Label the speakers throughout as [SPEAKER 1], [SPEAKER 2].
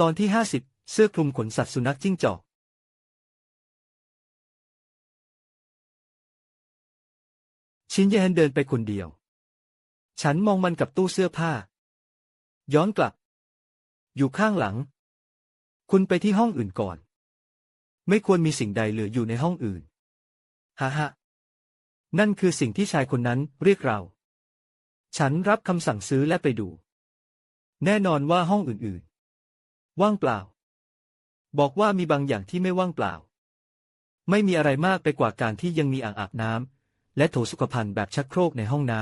[SPEAKER 1] ตอนที่ห้าสิบเสื้อคลุมขนสัตว์สุนัขจิ้งจอก ชินเยฮันเดินไปคนเดียว ฉันมองมันกับตู้เสื้อผ้า ย้อนกลับ อยู่ข้างหลัง คุณไปที่ห้องอื่นก่อน ไม่ควรมีสิ่งใดเหลืออยู่ในห้องอื่น ฮ่าฮ่านั่นคือสิ่งที่ชายคนนั้นเรียกเรา ฉันรับคำสั่งซื้อและไปดู แน่นอนว่าห้องอื่นๆ ว่างเปล่า บอกว่ามีบางอย่างที่ไม่ว่างเปล่า ไม่มีอะไรมากไปกว่าการที่ยังมีอ่างอาบน้ำและโถสุขภัณฑ์แบบชักโครกในห้องน้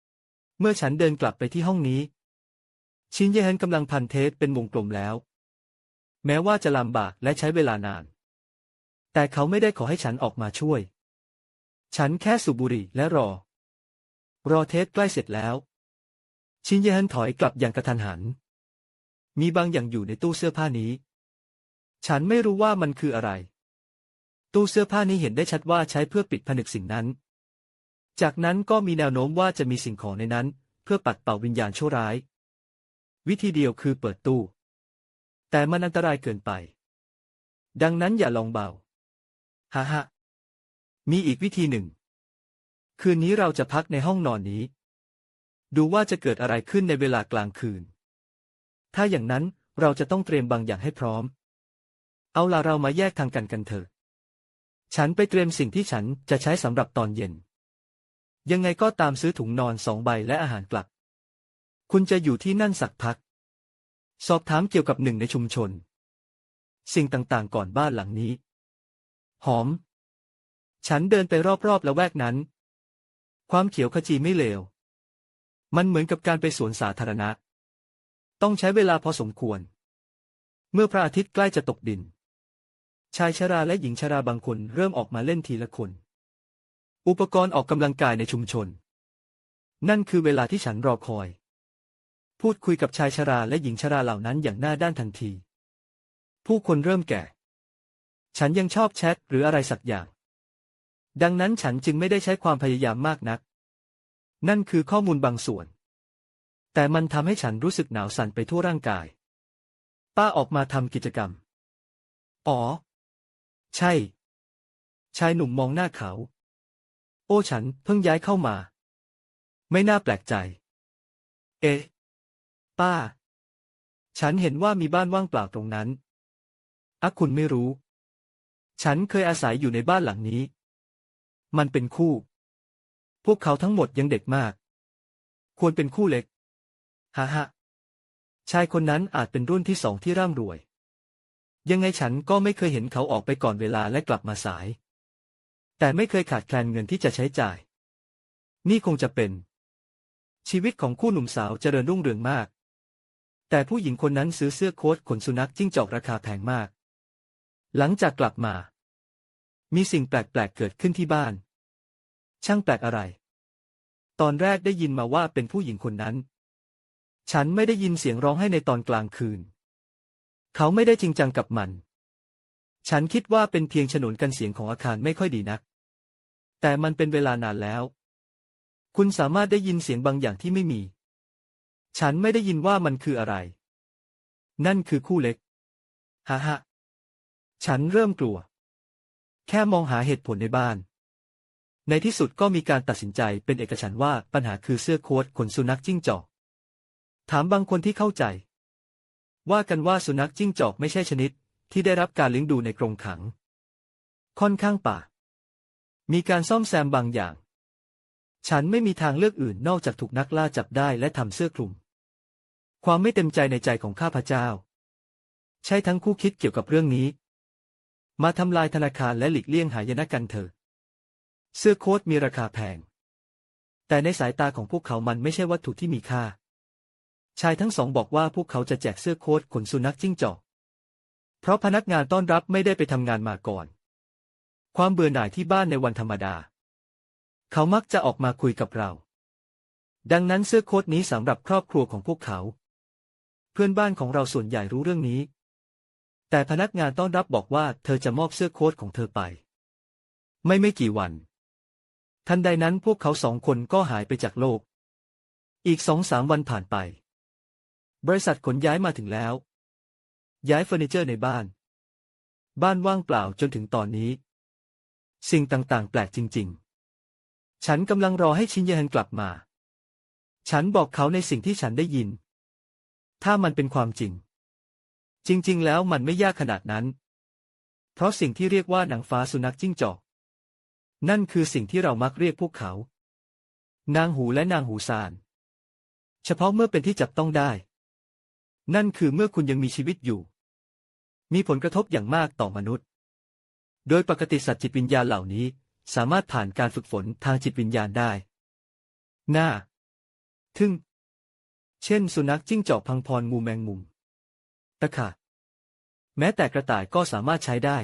[SPEAKER 1] ำเมื่อฉันเดินกลับไปที่ห้องนี้ ชินเยฮันกำลังพันเทปเป็นวงกลมแล้ว แม้ว่าจะลำบากและใช้เวลานาน แต่เขาไม่ได้ขอให้ฉันออกมาช่วย ฉันแค่สูบบุหรี่และรอ รอเทปใกล้เสร็จแล้ว ชินเยฮันถอยกลับอย่างกระทันหัน มีบางอย่างอยู่ในตู้เสื้อผ้านี้ ฉันไม่รู้ว่ามันคืออะไร ตู้เสื้อผ้านี้เห็นได้ชัดว่าใช้เพื่อปิดผนึกสิ่งนั้น จากนั้นก็มีแนวโน้มว่าจะมีสิ่งของในนั้น เพื่อปัดเป่าวิญญาณชั่วร้าย วิธีเดียวคือเปิดตู้ แต่มันอันตรายเกินไป ดังนั้นอย่าลองเบาฮ่าฮ่ามีอีกวิธีหนึ่ง คืนนี้เราจะพักในห้องนอนนี้ ดูว่าจะเกิดอะไรขึ้นในเวลากลางคืน ถ้าอย่างนั้นเราจะต้องเตรียมบางอย่างให้พร้อม เอาล่ะเรามาแยกทางกันกันเถอะ ฉันไปเตรียมสิ่งที่ฉันจะใช้สำหรับตอนเย็น ยังไงก็ตามซื้อถุงนอนสองใบและอาหารกลับ คุณจะอยู่ที่นั่นสักพัก สอบถามเกี่ยวกับหนึ่งในชุมชน สิ่งต่างๆก่อนบ้านหลังนี้ หอม ฉันเดินไปรอบๆละแวกนั้น ความเขียวขจีไม่เลว มันเหมือนกับการไปสวนสาธารณะ ต้องใช้เวลาพอสมควร เมื่อพระอาทิตย์ใกล้จะตกดิน ชายชราและหญิงชราบางคนเริ่มออกมาเล่นทีละคน อุปกรณ์ออกกำลังกายในชุมชน นั่นคือเวลาที่ฉันรอคอย พูดคุยกับชายชราและหญิงชราเหล่านั้นอย่างหน้าด้านทันที ผู้คนเริ่มแก่ ฉันยังชอบแชทหรืออะไรสักอย่าง ดังนั้นฉันจึงไม่ได้ใช้ความพยายามมากนัก นั่นคือข้อมูลบางส่วน แต่มันทำให้ฉันรู้สึกหนาวสั่นไปทั่วร่างกาย ป้าออกมาทำกิจกรรม อ๋อ ใช่ ชายหนุ่มมองหน้าเขา โอ้ฉันเพิ่งย้ายเข้ามา ไม่น่าแปลกใจ เอ๊ะ ป้า ฉันเห็นว่ามีบ้านว่างเปล่าตรงนั้นอะคุณไม่รู้ ฉันเคยอาศัยอยู่ในบ้านหลังนี้ มันเป็นคู่ พวกเขาทั้งหมดยังเด็กมาก ควรเป็นคู่เล็ก ฮ่าฮ่าชายคนนั้นอาจเป็นรุ่นที่สองที่ร่ำรวย ยังไงฉันก็ไม่เคยเห็นเขาออกไปก่อนเวลาและกลับมาสาย แต่ไม่เคยขาดแคลนเงินที่จะใช้จ่าย นี่คงจะเป็น ชีวิตของคู่หนุ่มสาวเจริญรุ่งเรืองมาก แต่ผู้หญิงคนนั้นซื้อเสื้อโค้ทขนสุนัขจิ้งจอกราคาแพงมาก หลังจากกลับมา มีสิ่งแปลกๆเกิดขึ้นที่บ้าน ช่างแปลกอะไร ตอนแรกได้ยินมาว่าเป็นผู้หญิงคนนั้น ฉันไม่ได้ยินเสียงร้องให้ในตอนกลางคืน เขาไม่ได้จริงจังกับมัน ฉันคิดว่าเป็นเพียงฉนวนกันเสียงของอาคารไม่ค่อยดีนัก แต่มันเป็นเวลานานแล้ว คุณสามารถได้ยินเสียงบางอย่างที่ไม่มี ฉันไม่ได้ยินว่ามันคืออะไร นั่นคือคู่เล็ก ฮ่าฮ่าฉันเริ่มกลัว แค่มองหาเหตุผลในบ้าน ในที่สุดก็มีการตัดสินใจเป็นเอกฉันท์ว่าปัญหาคือเสื้อโค้ทขนสุนัขจิ้งจอก ถามบางคนที่เข้าใจ ว่ากันว่าสุนัขจิ้งจอกไม่ใช่ชนิด ที่ได้รับการเลี้ยงดูในกรงขัง ค่อนข้างป่า มีการซ่อมแซมบางอย่าง ฉันไม่มีทางเลือกอื่นนอกจากถูกนักล่าจับได้และทำเสื้อคลุม ความไม่เต็มใจในใจของข้าพเจ้า ใช่ทั้งคู่คิดเกี่ยวกับเรื่องนี้ มาทำลายธนาคารและหลีกเลี่ยงหายนะกันเถอะเสื้อโค้ทมีราคาแพง แต่ในสายตาของพวกเขามันไม่ใช่วัตถุที่มีค่า ชายทั้งสองบอกว่าพวกเขาจะแจกเสื้อโค้ทขนสุนัขจิ้งจอก เพราะพนักงานต้อนรับไม่ได้ไปทำงานมาก่อน ความเบื่อหน่ายที่บ้านในวันธรรมดา เขามักจะออกมาคุยกับเรา ดังนั้นเสื้อโค้ทนี้สำหรับครอบครัวของพวกเขา เพื่อนบ้านของเราส่วนใหญ่รู้เรื่องนี้ แต่พนักงานต้อนรับบอกว่าเธอจะมอบเสื้อโค้ทของเธอไป ไม่ไม่กี่วัน ทันใดนั้นพวกเขาสองคนก็หายไปจากโลก อีกสองสามวันผ่านไป บริษัทขนย้ายมาถึงแล้ว ย้ายเฟอร์นิเจอร์ในบ้าน บ้านว่างเปล่าจนถึงตอนนี้ สิ่งต่างๆ แปลกจริง ๆ ฉันกำลังรอให้ชินเยฮันกลับมา ฉันบอกเขาในสิ่งที่ฉันได้ยิน ถ้ามันเป็นความจริง จริง ๆ แล้วมันไม่ยากขนาดนั้น เพราะสิ่งที่เรียกว่าหนังฟ้าสุนัขจิ้งจอก นั่นคือสิ่งที่เรามักเรียกพวกเขา นางหูและนางหูซาน เฉพาะเมื่อเป็นที่จับต้องได้ นั่นคือเมื่อคุณยังมีชีวิตอยู่ มีผลกระทบอย่างมากต่อมนุษย์ โดยปกติสัตว์จิตวิญญาณเหล่านี้ สามารถผ่านการฝึกฝนทางจิตวิญญาณได้ หน้า ทึ่ง เช่น สุนัขจิ้งจอกพังพรงูแมงมุม ตะขาแม้แต่กระต่ายก็สามารถใช้ได้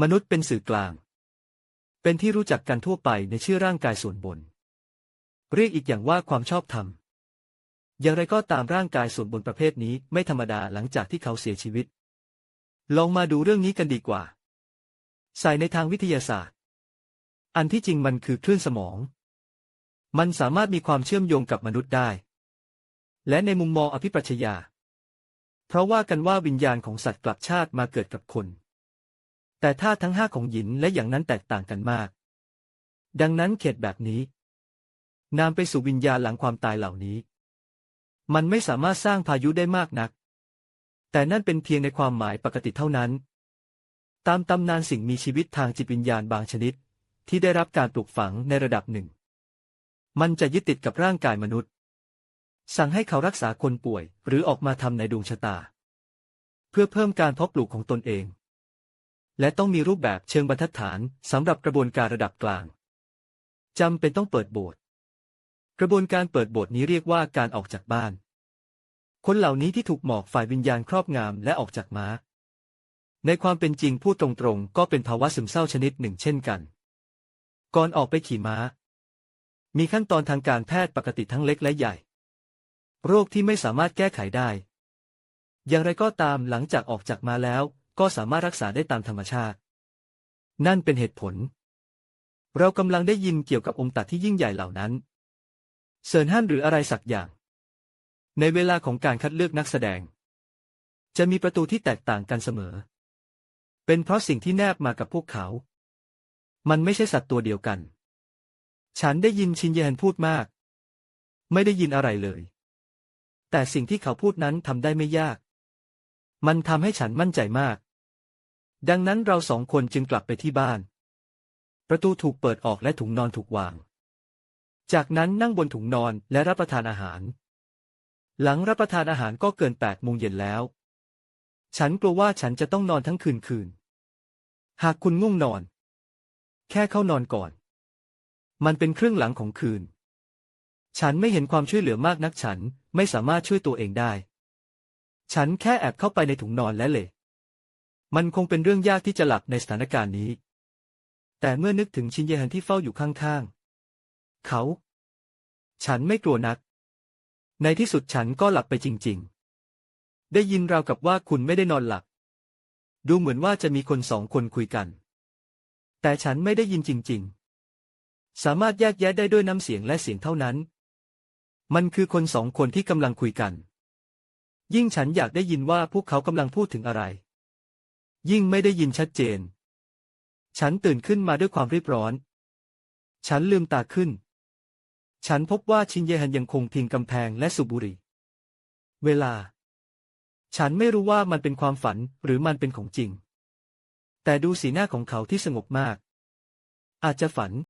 [SPEAKER 1] มนุษย์เป็นสื่อกลาง เป็นที่รู้จักกันทั่วไปในชื่อร่างกายส่วนบน เรียกอีกอย่างว่าความชอบธรรม อย่างไรก็ตามร่างกายส่วนบนประเภทนี้ไม่ธรรมดาหลังจากที่เขาเสียชีวิต ลองมาดูเรื่องนี้กันดีกว่า ใส่ในทางวิทยาศาสตร์ อันที่จริงมันคือคลื่นสมอง มันสามารถมีความเชื่อมโยงกับมนุษย์ได้ และในมุมมองอภิปรัชญา เพราะว่ากันว่าวิญญาณของสัตว์กลับชาติมาเกิดกับคน แต่ถ้าทั้งห้าของหยินและอย่างนั้นแตกต่างกันมาก ดังนั้นเขตแบบนี้นามไปสู่วิญญาณหลังความตายเหล่านี้ มันไม่สามารถสร้างพายุได้มากนัก แต่นั่นเป็นเพียงในความหมายปกติเท่านั้น ตามตำนานสิ่งมีชีวิตทางจิตวิญญาณบางชนิด ที่ได้รับการปลูกฝังในระดับหนึ่ง มันจะยึดติดกับร่างกายมนุษย์ สั่งให้เขารักษาคนป่วย หรือออกมาทำในดวงชะตา เพื่อเพิ่มการเพาะปลูกของตนเอง และต้องมีรูปแบบเชิงบรรทัดฐานสำหรับกระบวนการระดับกลางจำเป็นต้องเปิดโบสถ์ กระบวนการเปิดโบสถ์นี้เรียกว่าการออกจากบ้าน คนเหล่านี้ที่ถูกหมอกฝ่ายวิญญาณครอบงำและออกจากม้า ในความเป็นจริงพูดตรงๆ ก็เป็นภาวะซึมเศร้าชนิดหนึ่งเช่นกัน ก่อนออกไปขี่ม้า มีขั้นตอนทางการแพทย์ปกติทั้งเล็กและใหญ่ โรคที่ไม่สามารถแก้ไขได้ อย่างไรก็ตามหลังจากออกจากมาแล้ว ก็สามารถรักษาได้ตามธรรมชาติ นั่นเป็นเหตุผล เรากำลังได้ยินเกี่ยวกับองค์ตัดที่ยิ่งใหญ่เหล่านั้น เซินฮั่นหรืออะไรสักอย่าง ในเวลาของการคัดเลือกนักแสดง จะมีประตูที่แตกต่างกันเสมอ เป็นเพราะสิ่งที่แนบมากับพวกเขา มันไม่ใช่สัตว์ตัวเดียวกัน ฉันได้ยินชินเยฮันพูดมาก ไม่ได้ยินอะไรเลย แต่สิ่งที่เขาพูดนั้นทำได้ไม่ยาก มันทำให้ฉันมั่นใจมาก ดังนั้นเราสองคนจึงกลับไปที่บ้าน ประตูถูกเปิดออกและถุงนอนถูกวาง จากนั้นนั่งบนถุงนอนและรับประทานอาหาร หลังรับประทานอาหารก็เกินแปดโมงเย็นแล้ว ฉันกลัวว่าฉันจะต้องนอนทั้งคืนคืน หากคุณง่วงนอน แค่เข้านอนก่อน มันเป็นเครึ่องหลังของคืน ฉันไม่เห็นความช่วยเหลือมากนักฉันไม่สามารถช่วยตัวเองได้ ฉันแค่แอบเข้าไปในถุงนอนและเลยมันคงเป็นเรื่องยากที่จะหลับในสถานการณ์นี้ แต่เมื่อนึกถึงชินเยฮันที่เฝ้าอยู่ข้างๆ เขา ฉันไม่กลัวนัก ในที่สุดฉันก็หลับไปจริง ๆ ได้ยินราวกับว่าคุณไม่ได้นอนหลับ ดูเหมือนว่าจะมีคนสองคนคุยกัน แต่ฉันไม่ได้ยินจริง ๆ สามารถแยกแยะได้ด้วยน้ำเสียงและเสียงเท่านั้น มันคือคนสองคนที่กำลังคุยกัน ยิ่งฉันอยากได้ยินว่าพวกเขากำลังพูดถึงอะไร ยิ่งไม่ได้ยินชัดเจน ฉันตื่นขึ้นมาด้วยความรีบร้อนฉันลืมตาขึ้น ฉันพบว่าชินเยฮันยังคงพิงกำแพงและสูบบุหรี่ เวลา ฉันไม่รู้ว่ามันเป็นความฝันหรือมันเป็นของจริง แต่ดูสีหน้าของเขาที่สงบมาก อาจจะฝัน